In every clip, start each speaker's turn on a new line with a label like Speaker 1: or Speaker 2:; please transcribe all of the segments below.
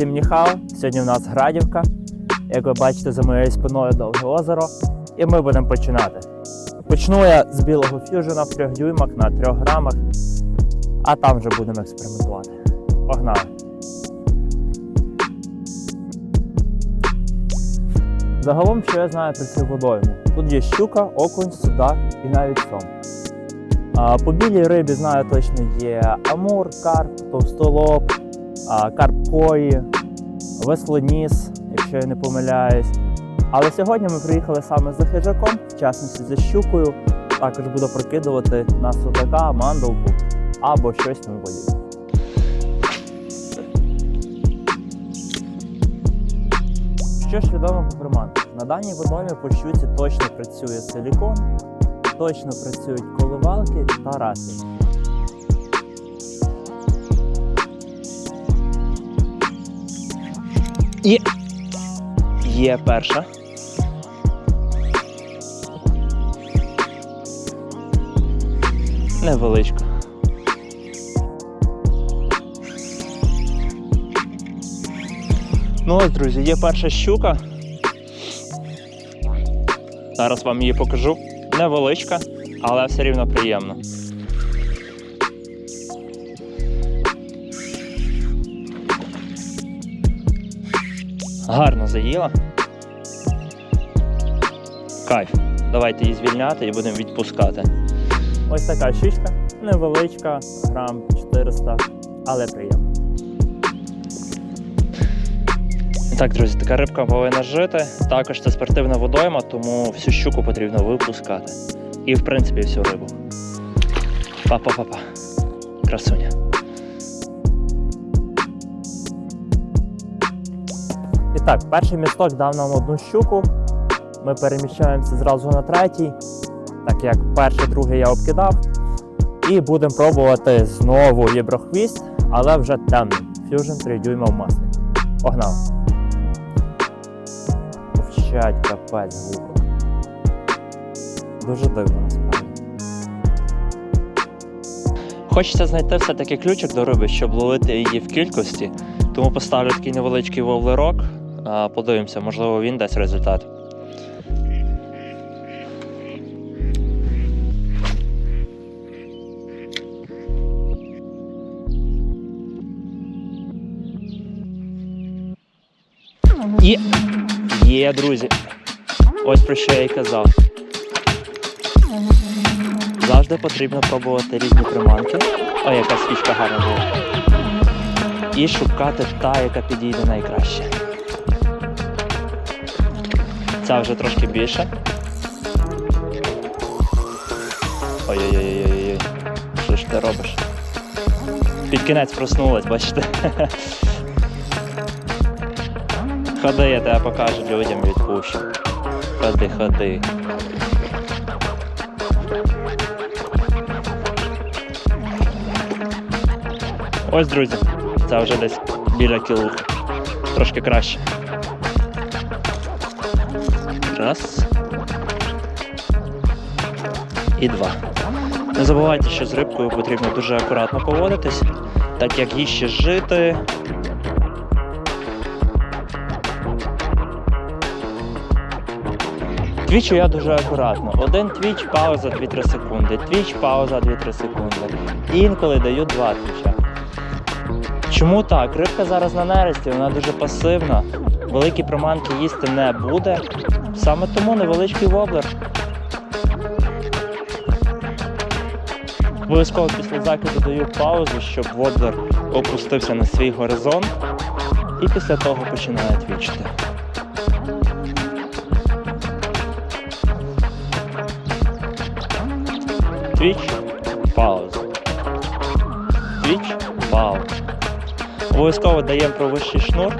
Speaker 1: всім ніхау. Сьогодні в нас Градівка. Як ви бачите, за моєю спиною довге озеро. І ми будемо починати. Почну я з білого фьюжена в 3 дюймах на 3 грамах, а там вже будемо експериментувати. Погнали! Загалом, що я знаю про цю водойму? Тут є щука, окунь, судак і навіть сом. А, По білій рибі знаю точно є амур, карп, товстолоб, карп кої, веслоніс, якщо я не помиляюсь. Але сьогодні ми приїхали саме за хижаком, в частності за щукою. Також буду прокидувати на судака, мандалку або щось тому подібне. Що ж відомо про приманки? На даній водоймі по щуці точно працює силікон, точно працюють коливалки та раси. Є. Є перша. Невеличка. Ну ось, друзі, є перша щука. Зараз вам її покажу. Невеличка, але все рівно приємно. Гарно заїла. Кайф. Давайте її звільняти і будемо відпускати. Ось така щучка, невеличка, грам 400, але приємно. Так, друзі, така рибка повинна жити. Також це спортивна водойма, тому всю щуку потрібно випускати. І в принципі всю рибу. Па-па-па-па. Красуня. І так, перший місток дав нам одну щуку. Ми переміщаємося зразу на третій, так як перший, другий я обкидав. І будемо пробувати знову єброхвіст, але вже темний. Fusion 3 дюйма в маслі. Погнали! Вчать капець глухо. Дуже дивно насправді. Хочеться знайти все-таки ключик до риби, щоб ловити її в кількості. Тому поставлю такий невеличкий вовлерок. Подивимося, можливо, він дасть результат. Є, є, друзі. Ось про що я й казав. Завжди потрібно пробувати різні приманки. О, яка свічка гарна була. І шукати та, яка підійде найкраще. Ця вже трошки більше. Ой-ой-ой-ой-ой. Що ж ти робиш? Під кінець проснулась, бачите? Ходи, я тебе покажу людям відпущу. Ходи, ходи. Ось, друзі, це вже десь біля кілухи. Трошки краще. Раз. І два. Не забувайте, що з рибкою потрібно дуже акуратно поводитись, так як їй ще жити. Твічу я дуже акуратно. Один твіч, пауза 2-3 секунди. Твіч, пауза 2-3 секунди. Інколи даю два твіча. Чому так? Рибка зараз на нересті, вона дуже пасивна. Великі приманки їсти не буде. Саме тому невеличкий воблер. Обов'язково після закиду даю паузу, щоб воблер опустився на свій горизонт. І після того починає твічити. Твіч, пауза. Твіч, пауза. Обов'язково даємо про вищий шнур,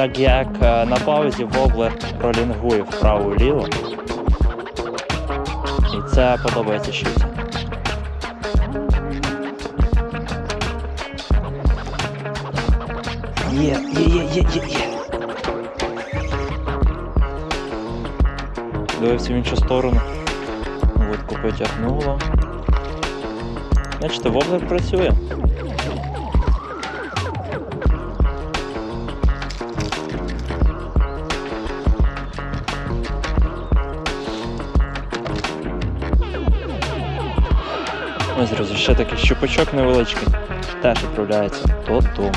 Speaker 1: так як е, на паузі воблер ролінгує вправо-вліво. І це подобається щуці. Є, є, є, є, є, є. Дивився в іншу сторону. Вудку потягнуло. Бачите, воблер працює. Друзі, ще такий щупачок невеличкий. Теж відправляється додому.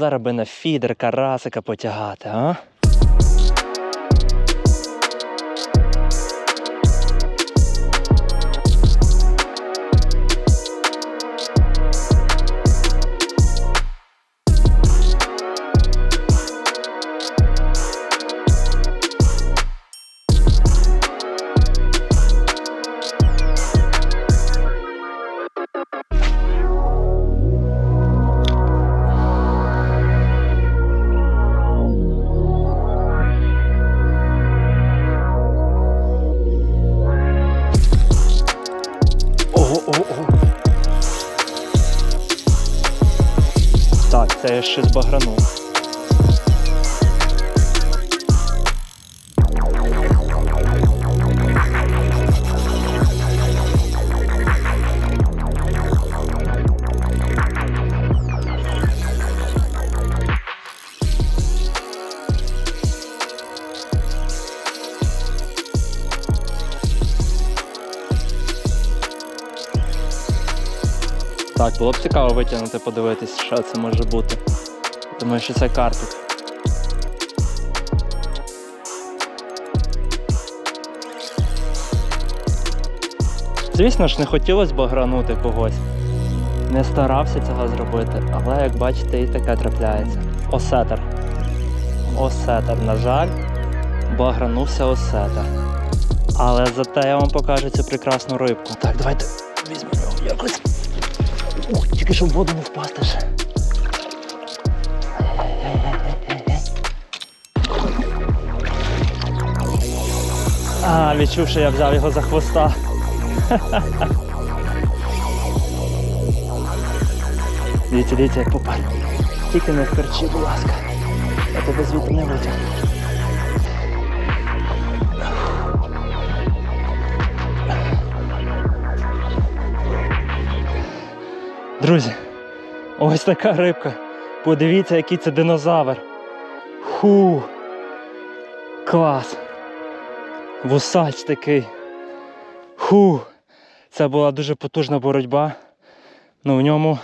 Speaker 1: Зараз би на фідер карасика потягати, а? Так, це я Так, було б цікаво витягнути, подивитись, що це може бути. Думаю, що це карпік. Звісно ж, не хотілося б гранути когось. Не старався цього зробити, але як бачите, і таке трапляється. Осетер. Осетер, на жаль, багранувся осетер. Але зате я вам покажу цю прекрасну рибку. Так, давайте візьмемо якось. Ух, тільки щоб в воду не впасти ще. А, відчув, що я взяв його за хвоста. Дивіться, дивіться, як попав. Тільки не вкарчи, будь ласка. Я тебе звідти не витягну. Друзі, ось така рибка. Подивіться, який це динозавр. Ху. Клас. Вусач такий. Ху. Це була дуже потужна боротьба. Ну в ньому,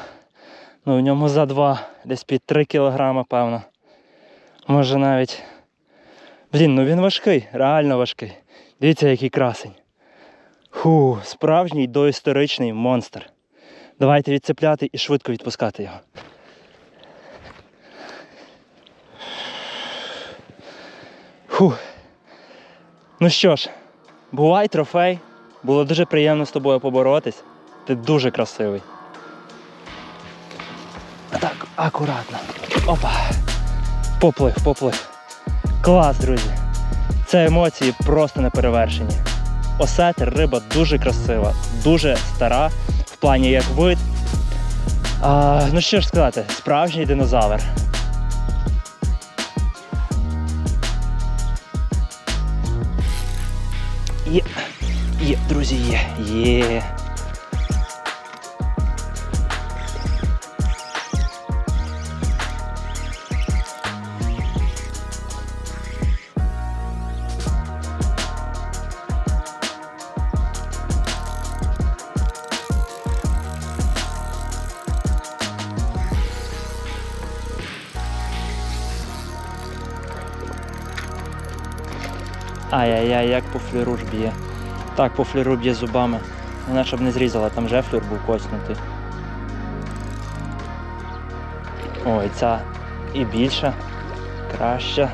Speaker 1: ну в ньому за два, десь під 3 кілограма, певно. Може навіть. Блін, ну він важкий, реально важкий. Дивіться, який красень. Ху, справжній доісторичний монстр. Давайте відцепляти і швидко відпускати його. Фух. Ну що ж, бувай трофей. Було дуже приємно з тобою поборотись. Ти дуже красивий. Так, акуратно. Опа. Поплив, поплив. Клас, друзі. Це емоції просто неперевершені. Осетер риба дуже красива, дуже стара плані як вид. А, ну що ж сказати, справжній динозавр. Є, є, друзі, є, є. Ай-яй-яй, як по ж б'є. Так, пофлюру б'є зубами. Вона щоб не зрізала, там жефлюр був коснутий. Ой, ця і більша, краща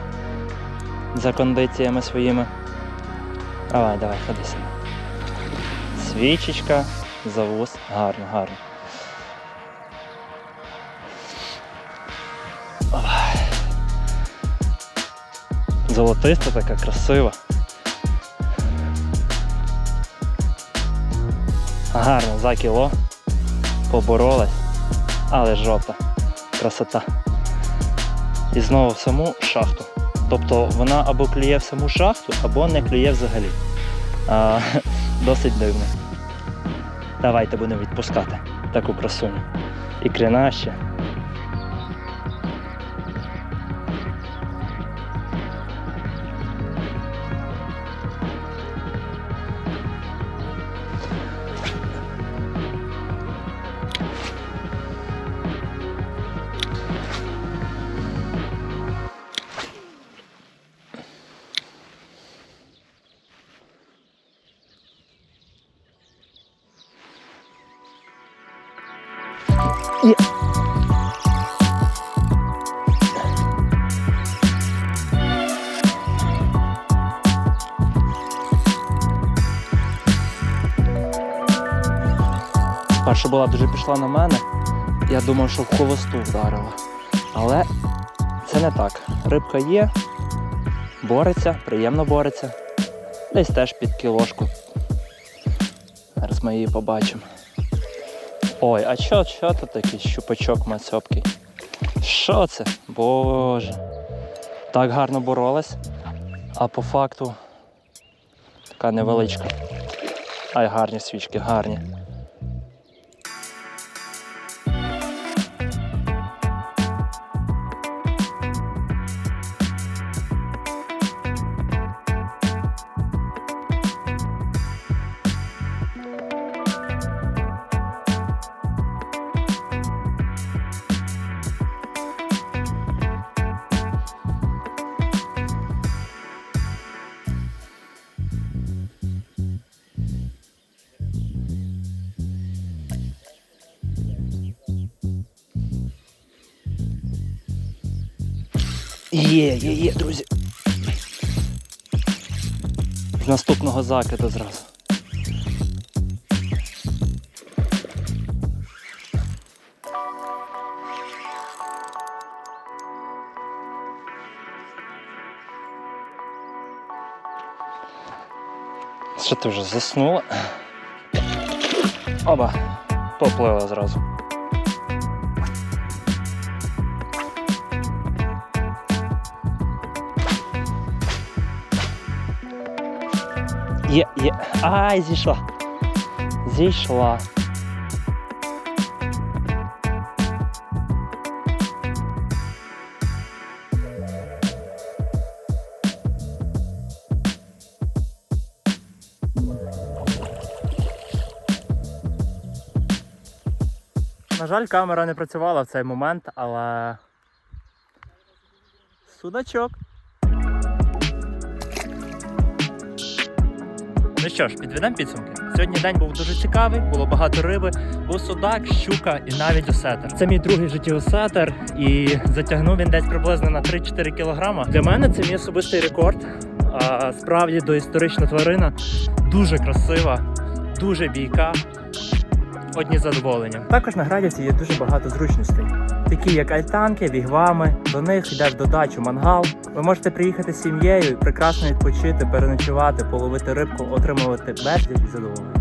Speaker 1: за кондиціями своїми. Давай, давай, ходи сюди. Свічечка, завоз, гарно, гарно.
Speaker 2: Золотиста така красива. Гарно, за кіло. Поборолась. Але жовта. Красота. І знову в саму шахту. Тобто вона або клює в саму шахту, або не клює взагалі. А, досить дивно. Давайте будемо відпускати таку красуню. І ще. Перша була дуже пішла на мене. Я думав, що в хвосту вдарила. Але це не так. Рибка є, бореться, приємно бореться. Десь теж під кілошку. Зараз ми її побачимо. Ой, а що, що тут такий щупачок мацьопкий? Що це? Боже. Так гарно боролась, а по факту така невеличка. Ай, гарні свічки, гарні. Є, є, є, друзі. З наступного закиду зразу. Що ти вже заснула? Оба, поплила зразу. Є, є. Ай, зійшла. Зійшла.
Speaker 1: На жаль, камера не працювала в цей момент, але. Судачок. Ну що ж, підведемо підсумки. Сьогодні день був дуже цікавий, було багато риби, був судак, щука і навіть осетер. Це мій другий житті осетер, і затягнув він десь приблизно на 3-4 кілограма. Для мене це мій особистий рекорд. А, справді доісторична тварина, дуже красива, дуже бійка. Одні задоволення. Також на Градівці є дуже багато зручностей, такі як альтанки, вігвами. До них йде в додачу мангал. Ви можете приїхати з сім'єю прекрасно відпочити, переночувати, половити рибку, отримувати безліч задоволення.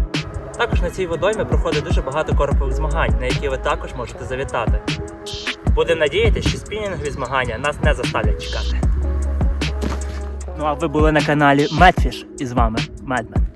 Speaker 1: Також на цій водоймі проходить дуже багато коропових змагань, на які ви також можете завітати. Будемо надіятися, що спінінгові змагання нас не заставлять чекати. Ну а ви були на каналі Медфіш і з вами Медмен.